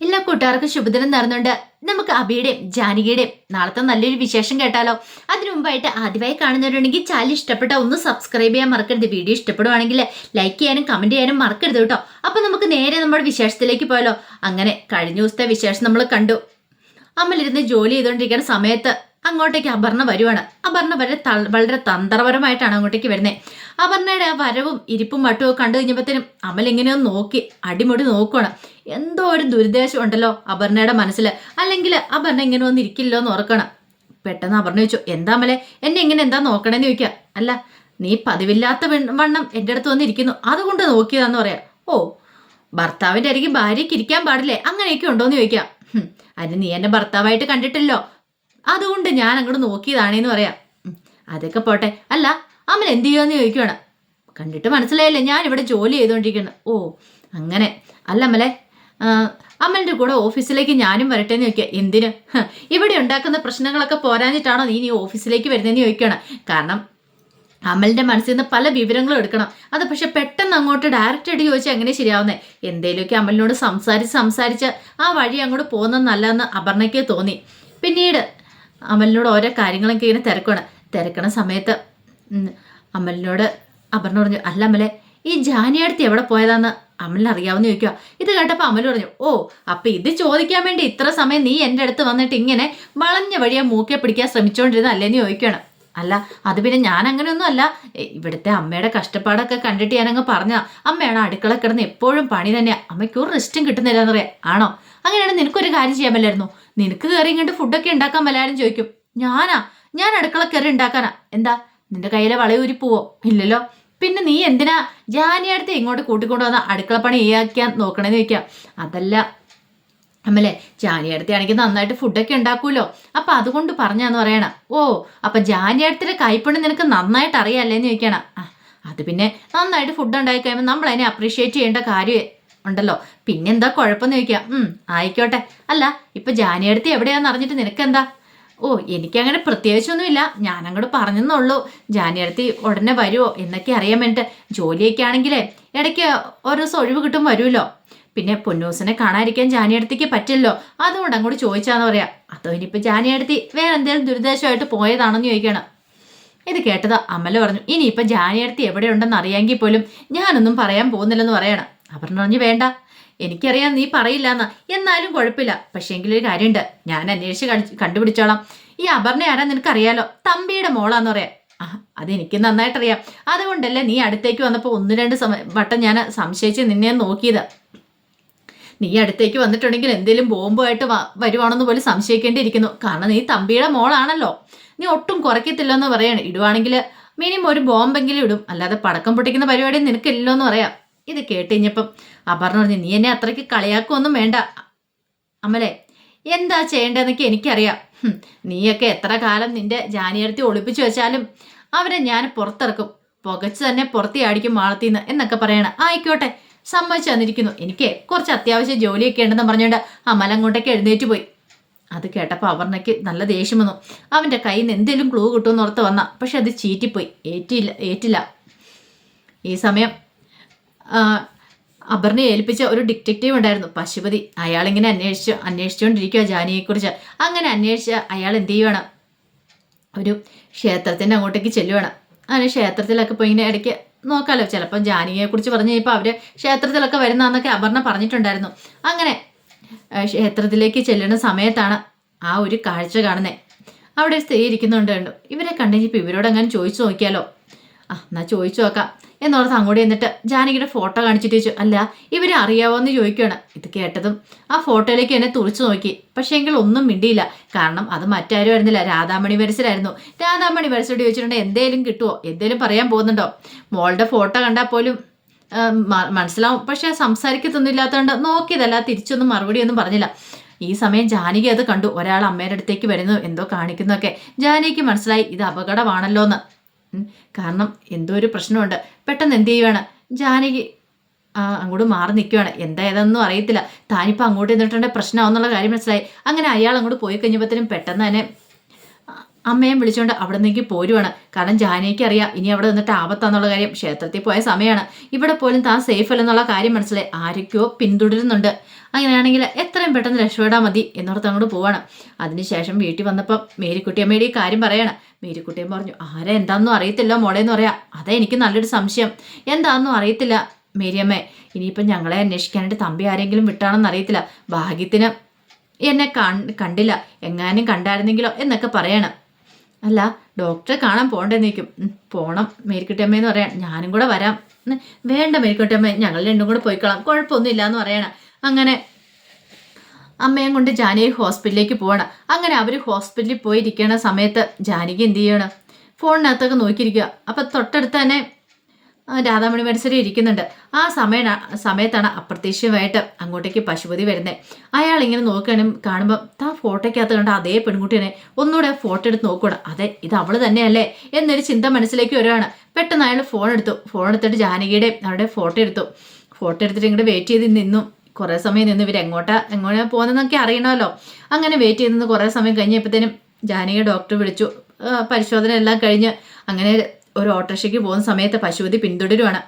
എല്ലാ കൂട്ടുകാർക്കും ശുഭദിനം നടന്നുണ്ട് നമുക്ക് അബിയുടെയും ജാനകിയുടെയും നാളത്തെ നല്ലൊരു വിശേഷം കേട്ടാലോ? അതിനു മുമ്പായിട്ട് ആദ്യമായി കാണുന്നവരുണ്ടെങ്കിൽ ചാനൽ ഇഷ്ടപ്പെട്ട ഒന്ന് സബ്സ്ക്രൈബ് ചെയ്യാൻ മറക്കരുത്. വീഡിയോ ഇഷ്ടപ്പെടുവാണെങ്കിൽ ലൈക്ക് ചെയ്യാനും കമന്റ് ചെയ്യാനും മറക്കരുത് കേട്ടോ. അപ്പൊ നമുക്ക് നേരെ നമ്മുടെ വിശേഷത്തിലേക്ക് പോയാലോ? അങ്ങനെ കഴിഞ്ഞ ദിവസത്തെ വിശേഷം നമ്മൾ കണ്ടു. അമ്മലിരുന്ന് ജോലി ചെയ്തുകൊണ്ടിരിക്കുന്ന സമയത്ത് അങ്ങോട്ടേക്ക് അപർണ വരുവാണ്. അപർണ വളരെ വളരെ തന്ത്രപരമായിട്ടാണ് അങ്ങോട്ടേക്ക് വരുന്നത് അപർണയുടെ ആ വരവും ഇരിപ്പും മട്ടും ഒക്കെ കണ്ടു കഴിഞ്ഞപ്പോഴത്തേനും അമൽ ഇങ്ങനെയൊന്ന് നോക്കി അടിമുടി നോക്കുവാണ്. എന്തോ ഒരു ദുരുദ്ദേശം ഉണ്ടല്ലോ അപർണയുടെ മനസ്സിൽ അല്ലെങ്കിൽ അപർണ ഇങ്ങനെ ഒന്നും ഇരിക്കില്ലോ എന്ന് ഓർക്കണം പെട്ടെന്ന് അപർണ ചോദിച്ചു എന്താ അമലെ എന്നെ ഇങ്ങനെ എന്താ നോക്കണേന്ന് ചോദിക്കുക അല്ല നീ പതിവില്ലാത്ത വണ്ണം എന്റെ അടുത്ത് വന്നിരിക്കുന്നു. അതുകൊണ്ട് നോക്കിയതാന്ന് പറയാം. ഓ ഭർത്താവിന്റെ അരികിൽ ഭാര്യയ്ക്ക് ഇരിക്കാൻ പാടില്ലേ? അങ്ങനെയൊക്കെ ഉണ്ടോയെന്ന് ചോദിക്കാം. അതിന് നീ എന്നെ ഭർത്താവായിട്ട് കണ്ടിട്ടില്ലോ അതുകൊണ്ട് ഞാൻ അങ്ങോട്ട് നോക്കിയതാണേന്ന് പറയാം. അതൊക്കെ പോട്ടെ. അല്ല അമ്മൻ എന്ത് ചെയ്യുമെന്ന് ചോദിക്കുവാണ്. കണ്ടിട്ട് മനസ്സിലായില്ലേ? ഞാൻ ഇവിടെ ജോലി ചെയ്തുകൊണ്ടിരിക്കുന്നു ഓ അങ്ങനെ. അല്ല അമ്മലെ അമ്മന്റെ കൂടെ ഓഫീസിലേക്ക് ഞാനും വരട്ടെ എന്ന് ചോദിക്കുക. എന്തിന്? ഇവിടെ ഉണ്ടാക്കുന്ന പ്രശ്നങ്ങളൊക്കെ പോരാഞ്ഞിട്ടാണോ നീ നീ ഓഫീസിലേക്ക് വരുന്നതെന്ന് ചോദിക്കുകയാണ് കാരണം അമലിന്റെ മനസ്സിൽ നിന്ന് പല വിവരങ്ങളും എടുക്കണം. അത് പക്ഷെ പെട്ടെന്ന് അങ്ങോട്ട് ഡയറക്റ്റ് ആയിട്ട് ചോദിച്ചാൽ എങ്ങനെ ശരിയാവുന്നേ? എന്തേലുമൊക്കെ അമലിനോട് സംസാരിച്ച് സംസാരിച്ച് ആ വഴി അങ്ങോട്ട് പോകുന്നത് നല്ലതെന്ന് അപർണയ്ക്ക് തോന്നി. പിന്നീട് അമലിനോട് ഓരോ കാര്യങ്ങളൊക്കെ ഇങ്ങനെ തിരക്കണം തിരക്കണ സമയത്ത് അമലിനോട് അപർണ പറഞ്ഞു അല്ല അമലെ ഈ ജാനിയടുത്ത് എവിടെ പോയതാന്ന് അമലിന് അറിയാവുന്ന ചോദിക്കുക ഇത് കേട്ടപ്പോൾ അമൽ പറഞ്ഞു ഓ അപ്പൊ ഇത് ചോദിക്കാൻ വേണ്ടി ഇത്ര സമയം നീ എന്റെ അടുത്ത് വന്നിട്ട് ഇങ്ങനെ വളഞ്ഞ വഴിയെ മൂക്കെ പിടിക്കാൻ ശ്രമിച്ചുകൊണ്ടിരുന്ന അല്ലേന്ന് ചോദിക്കുകയാണ് അല്ല അത് പിന്നെ ഞാൻ അങ്ങനെയൊന്നും അല്ല. ഇവിടുത്തെ അമ്മയുടെ കഷ്ടപ്പാടൊക്കെ കണ്ടിട്ട് ഞാനങ്ങ് പറഞ്ഞ അമ്മയാണ് അടുക്കള കിടന്ന് എപ്പോഴും പണി തന്നെയാ. അമ്മയ്ക്ക് ഒരു റെസ്റ്റും കിട്ടുന്നില്ല എന്നറിയാം. ആണോ? അങ്ങനെയാണെങ്കിൽ നിനക്കൊരു കാര്യം ചെയ്യാൻ പറ്റില്ലായിരുന്നു? നിനക്ക് കയറി ഇങ്ങോട്ട് ഫുഡൊക്കെ ഉണ്ടാക്കാൻ വല്ലാരും ചോദിക്കും. ഞാനാ ഞാൻ അടുക്കള കയറി ഉണ്ടാക്കാനാ. എന്താ നിന്റെ കയ്യിലെ വളയൂരി പോവോ? ഇല്ലല്ലോ. പിന്നെ നീ എന്തിനാ ജാനിയടുത്ത് ഇങ്ങോട്ട് കൂട്ടിക്കൊണ്ടു വന്ന അടുക്കള പണി ഈയാക്കാൻ നോക്കണേന്ന് ചോദിക്കാം. അതല്ല അമ്മല്ലേ ജാനിയടുത്ത് ആണെങ്കിൽ നന്നായിട്ട് ഫുഡൊക്കെ ഉണ്ടാക്കുമല്ലോ. അപ്പൊ അതുകൊണ്ട് പറഞ്ഞാന്ന് പറയണ. ഓ അപ്പൊ ജാനിയടുത്തിന്റെ കൈപ്പണി നിനക്ക് നന്നായിട്ട് അറിയാല്ലേന്ന് ചോദിക്കണം. അത് പിന്നെ നന്നായിട്ട് ഫുഡ് ഉണ്ടാക്കി കഴിയുമ്പോൾ നമ്മൾ അതിനെ അപ്രീഷിയേറ്റ് ചെയ്യേണ്ട കാര്യം ഉണ്ടല്ലോ. പിന്നെന്താ കുഴപ്പമെന്ന് ചോദിക്കുക. ഉം ആയിക്കോട്ടെ. അല്ല ഇപ്പൊ ജാനിയടുത്ത് എവിടെയാന്ന് അറിഞ്ഞിട്ട് നിനക്കെന്താ? ഓ എനിക്കങ്ങനെ പ്രത്യേകിച്ചൊന്നുമില്ല. ഞാൻ അങ്ങോട്ട് പറഞ്ഞെന്നുള്ളൂ. ജാനിയടുത്ത് ഉടനെ വരുമോ എന്നൊക്കെ അറിയാൻ വേണ്ടിട്ട് ജോലിയൊക്കെ ആണെങ്കിലേ ഇടയ്ക്ക് ഒരു ദിവസം ഒഴിവ് കിട്ടും വരുമല്ലോ പിന്നെ പൊന്നൂസിനെ കാണാതിരിക്കാൻ ജാനിയടുത്തേക്ക് പറ്റില്ലല്ലോ. അതുകൊണ്ട് അങ്ങോട്ട് ചോദിച്ചാന്ന് പറയാം. അതോ ഇനിയിപ്പോൾ ജാനിയടുത്തി വേറെ എന്തെങ്കിലും ദുരിതാശമായിട്ട് പോയതാണെന്ന് ചോദിക്കണം. ഇത് കേട്ടത് അമല പറഞ്ഞു. ഇനിയിപ്പോൾ ജാനിയടുത്ത് എവിടെയുണ്ടെന്ന് അറിയാമെങ്കിൽ പോലും ഞാനൊന്നും പറയാൻ പോകുന്നില്ലെന്ന് പറയണം. അവർ പറഞ്ഞു വേണ്ട എനിക്കറിയാം നീ പറയില്ല എന്ന് എന്നാലും കുഴപ്പമില്ല. പക്ഷേ എങ്കിലൊരു കാര്യമുണ്ട് ഞാൻ അന്വേഷിച്ച് കണ്ടി- കണ്ടുപിടിച്ചോളാം. ഈ അപർണ ആരാ നിനക്കറിയാലോ? തമ്പിയുടെ മോളാന്ന് പറയാം. ആ അതെനിക്ക് നന്നായിട്ടറിയാം. അതുകൊണ്ടല്ലേ നീ അടുത്തേക്ക് വന്നപ്പോൾ ഒന്ന് രണ്ട് വട്ടം ഞാൻ സംശയിച്ച് നിന്നെ നോക്കിയത്. നീ അടുത്തേക്ക് വന്നിട്ടുണ്ടെങ്കിൽ എന്തെങ്കിലും ബോംബുമായിട്ട് വരുവാണെന്ന് പോലും സംശയിക്കേണ്ടിയിരിക്കുന്നു. കാരണം നീ തമ്പിയുടെ മോളാണല്ലോ. നീ ഒട്ടും കുറയ്ക്കത്തില്ലെന്ന് പറയാണ്. ഇടുവാണെങ്കിൽ മിനിമം ഒരു ബോംബെങ്കിലും ഇടും. അല്ലാതെ പടക്കം പൊട്ടിക്കുന്ന പരിപാടി നിനക്കില്ലോ എന്ന് പറയാം. ഇത് കേട്ട് കഴിഞ്ഞപ്പം അപർണ പറഞ്ഞു നീ എന്നെ അത്രയ്ക്ക് കളിയാക്കൊന്നും വേണ്ട. അമലെ എന്താ ചെയ്യേണ്ടതെന്നൊക്കെ എനിക്കറിയാം. നീയൊക്കെ എത്ര കാലം നിന്റെ ജാനിയടുത്തി ഒളിപ്പിച്ചു വെച്ചാലും അവരെ ഞാൻ പുറത്തിറക്കും. പുകച്ച് തന്നെ പുറത്തിയാടിക്കും മാളത്തിന്ന് എന്നൊക്കെ പറയണം. ആയിക്കോട്ടെ സമ്മതിച്ചു തന്നിരിക്കുന്നു. എനിക്ക് കുറച്ച് അത്യാവശ്യ ജോലിയൊക്കെ ഉണ്ടെന്ന് പറഞ്ഞുകൊണ്ട് അമൽ കൊണ്ടൊക്കെ എഴുന്നേറ്റ് പോയി. അത് കേട്ടപ്പോൾ അവർണയ്ക്ക് നല്ല ദേഷ്യം വന്നു. അവന്റെ കയ്യിൽ നിന്ന് എന്തെങ്കിലും ക്ലൂ കിട്ടുമെന്ന് ഓർത്ത് വന്ന. പക്ഷെ അത് ചീറ്റിപ്പോയി. ഏറ്റില്ല ഏറ്റില്ല. ഈ സമയം അപർണയെ ഏൽപ്പിച്ച ഒരു ഡിറ്റക്റ്റീവ് ഉണ്ടായിരുന്നു പശുപതി. അയാളിങ്ങനെ അന്വേഷിച്ചു അന്വേഷിച്ചുകൊണ്ടിരിക്കുക ജാനിയെക്കുറിച്ച്. അങ്ങനെ അന്വേഷിച്ച അയാൾ എന്ത് ചെയ്യുവാണ്? ഒരു ക്ഷേത്രത്തിന്റെ അങ്ങോട്ടേക്ക് ചെല്ലുവാണ്. അങ്ങനെ ക്ഷേത്രത്തിലൊക്കെ പോയി ഇങ്ങനെ ഇടയ്ക്ക് നോക്കാമല്ലോ ചിലപ്പം ജാനകിയെക്കുറിച്ച് പറഞ്ഞു കഴിഞ്ഞപ്പോൾ അവർ ക്ഷേത്രത്തിലൊക്കെ വരുന്നതെന്നൊക്കെ അപർണ പറഞ്ഞിട്ടുണ്ടായിരുന്നു. അങ്ങനെ ക്ഷേത്രത്തിലേക്ക് ചെല്ലുന്ന സമയത്താണ് ആ ഒരു കാഴ്ച കാണുന്നത് അവിടെ സ്ത്രീ ഇരിക്കുന്നുണ്ട് കണ്ടു. ഇവരെ കണ്ടുകഴിഞ്ഞപ്പോൾ ഇവരോട് അങ്ങനെ ചോദിച്ചു നോക്കിയാലോ? ആ എന്നാൽ ചോദിച്ചു നോക്കാം. എന്നോർത്ത് അങ്ങോട്ട് എന്നിട്ട് ജാനകിയുടെ ഫോട്ടോ കാണിച്ചിട്ട് ചോദിച്ചു അല്ല ഇവരെ അറിയാവോ എന്ന് ചോദിക്കുകയാണ് ഇത് കേട്ടതും ആ ഫോട്ടോയിലേക്ക് എന്നെ തുറച്ചു നോക്കി. പക്ഷേ എങ്കിൽ ഒന്നും മിണ്ടിയില്ല. കാരണം അത് മറ്റാരും ആയിരുന്നില്ല രാധാമണി വരസിലായിരുന്നു രാധാമണി വരസോട് ചോദിച്ചിട്ടുണ്ടെങ്കിൽ എന്തേലും കിട്ടുമോ എന്തേലും പറയാൻ പോകുന്നുണ്ടോ? മോളുടെ ഫോട്ടോ കണ്ടാൽ പോലും മനസ്സിലാവും. പക്ഷെ സംസാരിക്കത്തൊന്നും ഇല്ലാത്തതുകൊണ്ട് നോക്കിയതല്ല തിരിച്ചൊന്നും മറുപടി ഒന്നും പറഞ്ഞില്ല. ഈ സമയം ജാനകി അത് കണ്ടു. ഒരാൾ അമ്മയുടെ അടുത്തേക്ക് വരുന്നു എന്തോ കാണിക്കുന്നൊക്കെ ജാനകിക്ക് മനസ്സിലായി ഇത് അപകടമാണല്ലോ എന്ന് കാരണം എന്തോ ഒരു പ്രശ്നമുണ്ട്. പെട്ടെന്ന് എന്ത് ചെയ്യുവാണ്? ജാനകി അങ്ങോട്ട് മാറി നിൽക്കുവാണ് എന്താ ഏതെന്നും അറിയത്തില്ല. താനിപ്പോൾ അങ്ങോട്ട് നിന്നിട്ടുണ്ടെങ്കിൽ പ്രശ്നമാവുന്നുള്ള കാര്യം മനസ്സിലായി. അങ്ങനെ അയാൾ അങ്ങോട്ട് പോയി കഴിഞ്ഞപ്പോഴത്തേനും പെട്ടെന്ന് തന്നെ അമ്മയും വിളിച്ചുകൊണ്ട് അവിടെ നിന്നേക്ക് പോരുവാണ്. കാരണം ജാനകിക്ക് അറിയാം ഇനി അവിടെ നിന്നിട്ട് ആപത്താന്നുള്ള കാര്യം ക്ഷേത്രത്തിൽ പോയ സമയമാണ് ഇവിടെ പോലും താൻ സേഫ് അല്ലെന്നുള്ള കാര്യം മനസ്സിലായി. ആരൊക്കെയോ പിന്തുടരുന്നുണ്ട്. അങ്ങനെയാണെങ്കിൽ എത്രയും പെട്ടെന്ന് രക്ഷപ്പെടാൻ മതി എന്നോർത്ത് അങ്ങോട്ട് പോവാണ്. അതിനുശേഷം വീട്ടിൽ വന്നപ്പോൾ മേരിക്കുട്ടിയമ്മയുടെ ഈ കാര്യം പറയാണ്. മേരിക്കുട്ടിയമ്മ പറഞ്ഞു ആരെ എന്താണെന്നും അറിയത്തില്ല മോളെ എന്ന് പറയാം. അതാ എനിക്ക് നല്ലൊരു സംശയം. എന്താണെന്നും അറിയത്തില്ല മേരിയമ്മേ. ഇനിയിപ്പം ഞങ്ങളെ അന്വേഷിക്കാനായിട്ട് തമ്പി ആരെങ്കിലും വിട്ടാണെന്ന് അറിയത്തില്ല. ഭാഗ്യത്തിന് എന്നെ കണ്ടില്ല. എങ്ങാനും കണ്ടായിരുന്നെങ്കിലോ എന്നൊക്കെ പറയണം. അല്ല ഡോക്ടറെ കാണാൻ പോകണ്ടേ നിൽക്കും പോണം മേരിക്കുട്ടിയമ്മയെന്ന് പറയാം. ഞാനും കൂടെ വരാം. വേണ്ട മേരിക്കുട്ടിയമ്മ ഞങ്ങൾ രണ്ടും കൂടെ പോയിക്കളാം. കുഴപ്പമൊന്നുമില്ല എന്ന് പറയണം. അങ്ങനെ അമ്മയും കൊണ്ട് ജാനകി ഹോസ്പിറ്റലിലേക്ക് പോകണം അങ്ങനെ അവർ ഹോസ്പിറ്റലിൽ പോയിരിക്കണ സമയത്ത് ജാനകി എന്ത് ചെയ്യണം? ഫോണിനകത്തൊക്കെ നോക്കിയിരിക്കുക. അപ്പം തൊട്ടടുത്ത് തന്നെ രാധാമണി മത്സരം ഇരിക്കുന്നുണ്ട്. ആ സമയ സമയത്താണ് അപ്രത്യക്ഷമായിട്ട് അങ്ങോട്ടേക്ക് പശുപതി വരുന്നത് അയാൾ ഇങ്ങനെ നോക്കുകയാണെങ്കിൽ കാണുമ്പോൾ താ ഫോട്ടോയ്ക്കകത്ത് കണ്ട അതേ പെൺകുട്ടിയെ ഒന്നുകൂടെ ഫോട്ടോ എടുത്ത് നോക്കണം അതെ ഇത് അവൾ തന്നെയല്ലേ എന്നൊരു ചിന്ത മനസ്സിലേക്ക് വരുവാണ് പെട്ടെന്ന് അയാൾ ഫോൺ എടുത്തു. ഫോൺ എടുത്തിട്ട് ജാനകിയുടെ അവിടെ ഫോട്ടോ എടുത്തു. ഫോട്ടോ എടുത്തിട്ട് ഇങ്ങോട്ട് വെയിറ്റ് ചെയ്ത് നിന്നു. കുറേ സമയം നിന്ന്. ഇവർ എങ്ങോട്ടാ എങ്ങോട്ടാ പോകുന്നതെന്നൊക്കെ അറിയണമല്ലോ. അങ്ങനെ വെയിറ്റ് ചെയ്ത് കുറേ സമയം കഴിഞ്ഞപ്പോഴത്തേനും ജാനകിയെ ഡോക്ടർ വിളിച്ചു. പരിശോധന എല്ലാം കഴിഞ്ഞ് അങ്ങനെ ഒരു ഓട്ടോറിക്ഷയ്ക്ക് പോകുന്ന സമയത്ത് പശുപതി പിന്തുടരുവാണ്.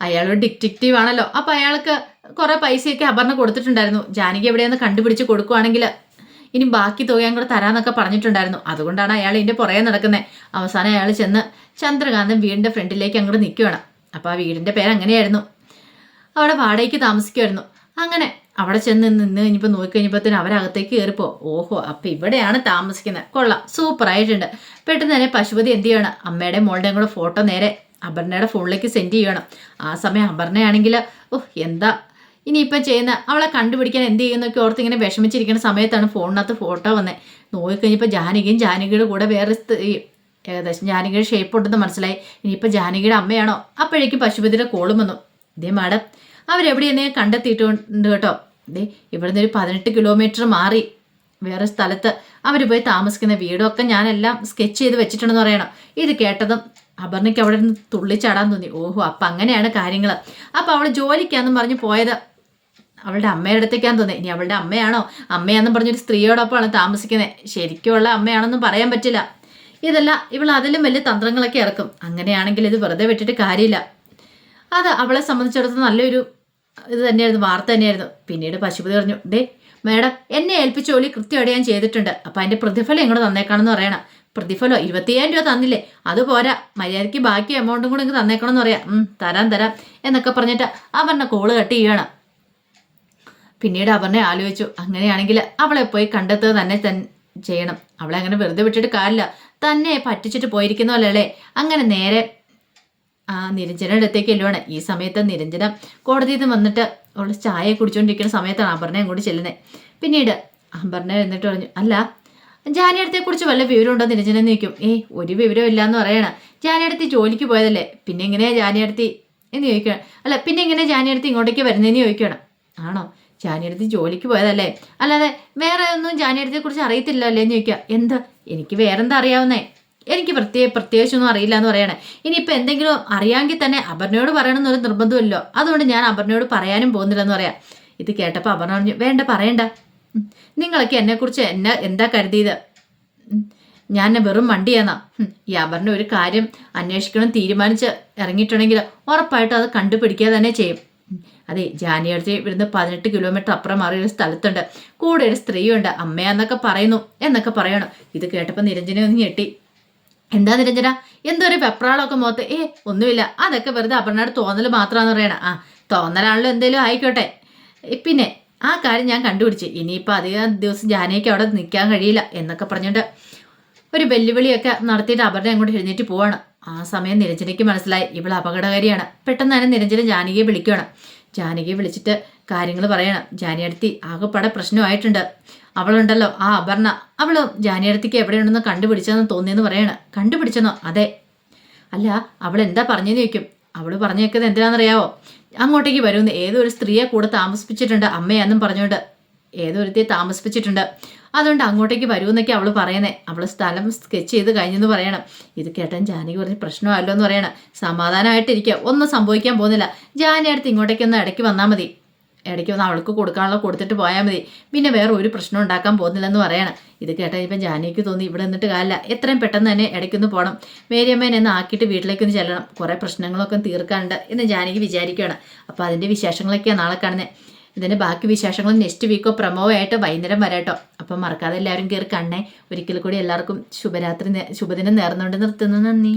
അയാളൊരു ഡിറ്റക്റ്റീവ് ആണല്ലോ. അപ്പൊ അയാൾക്ക് കുറേ പൈസയൊക്കെ അപർണ കൊടുത്തിട്ടുണ്ടായിരുന്നു. ജാനകി എവിടെയെന്ന് കണ്ടുപിടിച്ച് കൊടുക്കുവാണെങ്കിൽ ഇനി ബാക്കി തുക കൂടെ തരാന്നൊക്കെ പറഞ്ഞിട്ടുണ്ടായിരുന്നു. അതുകൊണ്ടാണ് അയാൾ ഇതിന്റെ പുറകെ നടക്കുന്നത് അവസാനം അയാൾ ചെന്ന് ചന്ദ്രകാന്തൻ വീടിന്റെ ഫ്രണ്ടിലേക്ക് അങ്ങോട്ട് നിൽക്കുകയാണ് അപ്പോൾ ആ വീടിന്റെ പേര് അങ്ങനെയായിരുന്നു. അവിടെ വാടകയ്ക്ക് താമസിക്കുമായിരുന്നു അങ്ങനെ അവിടെ ചെന്ന് നിന്ന് കഴിഞ്ഞപ്പോൾ നോക്കിക്കഴിഞ്ഞപ്പോഴത്തേനും അവരകത്തേക്ക് കയറിപ്പോ. ഓഹോ അപ്പം ഇവിടെയാണ് താമസിക്കുന്നത്. കൊള്ളാം സൂപ്പർ ആയിട്ടുണ്ട്. പെട്ടെന്ന് തന്നെ പശുപതി എന്ത് ചെയ്യണം? അമ്മയുടെ മോളുടെയും കൂടെ ഫോട്ടോ നേരെ അപർണയുടെ ഫോണിലേക്ക് സെൻഡ് ചെയ്യണം. ആ സമയം അപർണയാണെങ്കിൽ ഓഹ് എന്താ? ഇനിയിപ്പം ചെയ്യുന്ന അവളെ കണ്ടുപിടിക്കാൻ എന്ത് ചെയ്യുന്നൊക്കെ ഓർത്ത് ഇങ്ങനെ വിഷമിച്ചിരിക്കുന്ന സമയത്താണ് ഫോണിനകത്ത് ഫോട്ടോ വന്നത് നോക്കിക്കഴിഞ്ഞപ്പോൾ ജാനകിയും ജാനകിയുടെ കൂടെ വേറെ ഏകദേശം ജാനകിയുടെ ഷേപ്പ് ഉണ്ടെന്ന് മനസ്സിലായി. ഇനിയിപ്പോൾ ജാനകിയുടെ അമ്മയാണോ? അപ്പോഴേക്കും പശുപതിയുടെ കോളും വന്നു. ഇതേ മാഡം അവരെവിടെയെന്നെ കണ്ടെത്തിയിട്ടുണ്ട് കേട്ടോ? ദേ ഇവിടുന്ന് ഒരു പതിനെട്ട് കിലോമീറ്റർ മാറി. വേറെ സ്ഥലത്ത് അവർ പോയി താമസിക്കുന്ന വീടൊക്കെ ഞാനെല്ലാം സ്കെച്ച് ചെയ്ത് വെച്ചിട്ടുണ്ടെന്ന് പറയണം. ഇത് കേട്ടതും അപർണയ്ക്ക് അവിടെ നിന്ന് തുള്ളിച്ചാടാൻ തോന്നി. ഓഹോ അപ്പം അങ്ങനെയാണ് കാര്യങ്ങൾ അപ്പം അവൾ ജോലിക്കാന്നും പറഞ്ഞ് പോയത്. അവളുടെ അമ്മയുടെ അടുത്തേക്കാന്ന് തോന്നി. ഇനി അവളുടെ അമ്മയാണോ? അമ്മയാന്നും പറഞ്ഞൊരു സ്ത്രീയോടൊപ്പമാണ് താമസിക്കുന്നത് ശരിക്കുമുള്ള അമ്മയാണെന്നും പറയാൻ പറ്റില്ല. ഇതല്ല ഇവൾ അതിലും വലിയ തന്ത്രങ്ങളൊക്കെ ഇറക്കും. അങ്ങനെയാണെങ്കിൽ ഇത് വെറുതെ വിട്ടിട്ട് കാര്യമില്ല. അത് അവളെ സംബന്ധിച്ചിടത്തോളം നല്ലൊരു ഇത് തന്നെയായിരുന്നു വാർത്ത തന്നെയായിരുന്നു. പിന്നീട് പശുപതി പറഞ്ഞു ഡേ മേഡം എന്നെ ഏൽപ്പിച്ച ജോലി കൃത്യമായിട്ട് ഞാൻ ചെയ്തിട്ടുണ്ട്. അപ്പം അതിന്റെ പ്രതിഫലം ഇങ്ങോട്ട് തന്നേക്കാണെന്ന് പറയണം. പ്രതിഫലം ഇരുപത്തിയ്യായിരം രൂപ തന്നില്ലേ? അത് പോരാ. മര്യാദയ്ക്ക് ബാക്കി എമൗണ്ടും കൂടെ എനിക്ക് തന്നേക്കണം എന്ന് പറയാം തരാം തരാം എന്നൊക്കെ പറഞ്ഞിട്ട് അവരുടെ കോൾ കട്ട് ചെയ്യണം പിന്നീട് അവനെ ആലോചിച്ചു അങ്ങനെയാണെങ്കിൽ അവളെ പോയി കണ്ടെത്തുക തന്നെ ചെയ്യണം. അവളെ അങ്ങനെ വെറുതെ വിട്ടിട്ട് കാര്യമില്ല. തന്നെ പറ്റിച്ചിട്ട് പോയിരിക്കുന്നല്ലേ അങ്ങനെ നേരെ നിരഞ്ജന അടുത്തേക്ക് എല്ലുവാണ് ഈ സമയത്ത് നിരഞ്ജന കോടതിയിൽ നിന്ന് വന്നിട്ട് അവൾ ചായ കുടിച്ചുകൊണ്ടിരിക്കുന്ന സമയത്താണ് അംബർണയും അങ്ങോട്ട് ചെല്ലുന്നത് പിന്നീട് അംബർണ എന്നിട്ട് പറഞ്ഞു അല്ല കുറിച്ച് വല്ല വിവരമുണ്ടോ? നിരഞ്ജന നിൽക്കും ഏയ് ഒരു വിവരം ഇല്ല എന്ന് പറയണ. ജാനിയടുത്ത് ജോലിക്ക് പോയതല്ലേ? പിന്നെ എങ്ങനെയാ ജാനിയടുത്തി? എന്ന് ചോദിക്കണം അല്ല പിന്നെ എങ്ങനെയാ ജാനിയടുത്ത് ഇങ്ങോട്ടേക്ക് വരുന്നതെന്ന് ചോദിക്കണം ആണോ? ജാനിയടുത്ത് ജോലിക്ക് പോയതല്ലേ? അല്ലാതെ വേറെ ഒന്നും കുറിച്ച് അറിയത്തില്ല അല്ലേ എന്ന് ചോദിക്കുക. എന്താ? എനിക്ക് വേറെന്താ അറിയാവുന്നേ? എനിക്ക് പ്രത്യേക പ്രത്യേകിച്ചൊന്നും അറിയില്ല എന്ന് പറയണേ. ഇനിയിപ്പോൾ എന്തെങ്കിലും അറിയാമെങ്കിൽ തന്നെ അപർണയോട് പറയണമെന്നൊരു നിർബന്ധമല്ലോ അതുകൊണ്ട് ഞാൻ അപർണയോട് പറയാനും പോകുന്നില്ല എന്ന് പറയാം. ഇത് കേട്ടപ്പോൾ അപർണ പറഞ്ഞു വേണ്ട പറയണ്ട. നിങ്ങളൊക്കെ എന്നെക്കുറിച്ച് എന്നെ എന്താ കരുതിയത്? ഞാൻ വെറും വണ്ടിയാന്നാ ഈ അപർണ ഒരു കാര്യം അന്വേഷിക്കണം തീരുമാനിച്ച് ഇറങ്ങിയിട്ടുണ്ടെങ്കിൽ ഉറപ്പായിട്ട് അത് കണ്ടുപിടിക്കുക തന്നെ ചെയ്യും. അതെ ജാനുവരി ഇവിടുന്ന് പതിനെട്ട് കിലോമീറ്റർ അപ്പുറം മാറിയ ഒരു സ്ഥലത്തുണ്ട്. കൂടെ ഒരു സ്ത്രീയുണ്ട്. അമ്മയാന്നൊക്കെ പറയുന്നു എന്നൊക്കെ പറയണം. ഇത് കേട്ടപ്പോൾ നിരഞ്ജനെ ഒന്ന് ഞെട്ടി. എന്താ നിരഞ്ജന? എന്തോ ഒരു വെപ്രാളമൊക്കെ മുഖത്ത്. ഏ ഒന്നുമില്ല. അതൊക്കെ വെറുതെ അപർണയുടെ തോന്നൽ മാത്രമാണെന്ന് പറയണം. ആ തോന്നലാണല്ലോ എന്തേലും ആയിക്കോട്ടെ. പിന്നെ ആ കാര്യം ഞാൻ കണ്ടുപിടിച്ച്. ഇനിയിപ്പോൾ അധികം ദിവസം ജാനയ്ക്ക് അവിടെ നിൽക്കാൻ കഴിയില്ല എന്നൊക്കെ പറഞ്ഞിട്ട് ഒരു വെല്ലുവിളിയൊക്കെ നടത്തിയിട്ട് അപർണ അങ്ങോട്ട് എഴുന്നേറ്റ് പോവാണ്. ആ സമയം നിരഞ്ജനയ്ക്ക് മനസ്സിലായി. ഇവൾ അപകടകാരിയാണ്. പെട്ടെന്ന് തന്നെ നിരഞ്ജന ജാനകിയെ വിളിക്കുകയാണ് ജാനകിയെ വിളിച്ചിട്ട് കാര്യങ്ങൾ പറയണം. ജാനിയടുത്തി ആകെപ്പാടെ പ്രശ്നമായിട്ടുണ്ട്. അവളുണ്ടല്ലോ. ആ അപർണ അവൾ ജാനിയടത്തേക്ക് എവിടെയുണ്ടെന്ന് കണ്ടുപിടിച്ചതെന്ന് തോന്നിയെന്ന് പറയണ. കണ്ടുപിടിച്ചെന്നോ? അതെ. അല്ല അവൾ എന്താ പറഞ്ഞെന്ന് ചോദിക്കും. അവൾ പറഞ്ഞേക്കുന്നത് എന്തിനാണെന്നറിയാവോ? അങ്ങോട്ടേക്ക് വരുമെന്ന് ഏതൊരു സ്ത്രീയെ കൂടെ താമസിപ്പിച്ചിട്ടുണ്ട് അമ്മയാന്നും പറഞ്ഞുകൊണ്ട്. ഏതോ ഒരുത്തിയെ താമസിപ്പിച്ചിട്ടുണ്ട്? അതുകൊണ്ട് അങ്ങോട്ടേക്ക് വരുമെന്നൊക്കെ അവൾ പറയുന്നേ. അവൾ സ്ഥലം സ്കെച്ച് ചെയ്ത് കഴിഞ്ഞെന്ന് പറയണം. ഇത് കേട്ടാൻ ജാനകി പറഞ്ഞ് പ്രശ്നമല്ലോ എന്ന് പറയണം. സമാധാനമായിട്ടിരിക്കുക ഒന്നും സംഭവിക്കാൻ പോകുന്നില്ല. ജാനി അടുത്ത് ഇങ്ങോട്ടേക്കൊന്ന് ഇടയ്ക്ക് വന്നാൽ മതി. ഇടയ്ക്ക് ഒന്ന് അവൾക്ക് കൊടുക്കാനുള്ള കൊടുത്തിട്ട് പോയാൽ മതി. പിന്നെ വേറെ ഒരു പ്രശ്നം ഉണ്ടാക്കാൻ പോകുന്നില്ലെന്ന് പറയണം. ഇത് കേട്ടാൽ ഇപ്പം ജാനിക്ക് തോന്നി ഇവിടെ നിന്നിട്ട് കാലില്ല എത്രയും പെട്ടെന്ന് തന്നെ ഇടയ്ക്കൊന്ന് പോകണം മേരിയമ്മേനെ ഒന്ന് ആക്കിയിട്ട് വീട്ടിലേക്കൊന്ന് ചെല്ലണം. കുറേ പ്രശ്നങ്ങളൊക്കെ തീർക്കാനുണ്ട് എന്ന് ജാനിക്ക് വിചാരിക്കുകയാണ്. അപ്പോൾ അതിന്റെ വിശേഷങ്ങളൊക്കെയാണ് നാളെ കാണുന്നത് ഇതിന്റെ ബാക്കി വിശേഷങ്ങൾ നെക്സ്റ്റ് വീക്കോ പ്രമോ ആയിട്ട് വൈകുന്നേരം വരാട്ടോ അപ്പം മറക്കാതെ എല്ലാവരും കയറി കണ്ണേ. ഒരിക്കൽ കൂടി എല്ലാവർക്കും ശുഭരാത്രി ശുഭദിനം നേർന്നുകൊണ്ട് നിർത്തുന്നു. നന്ദി.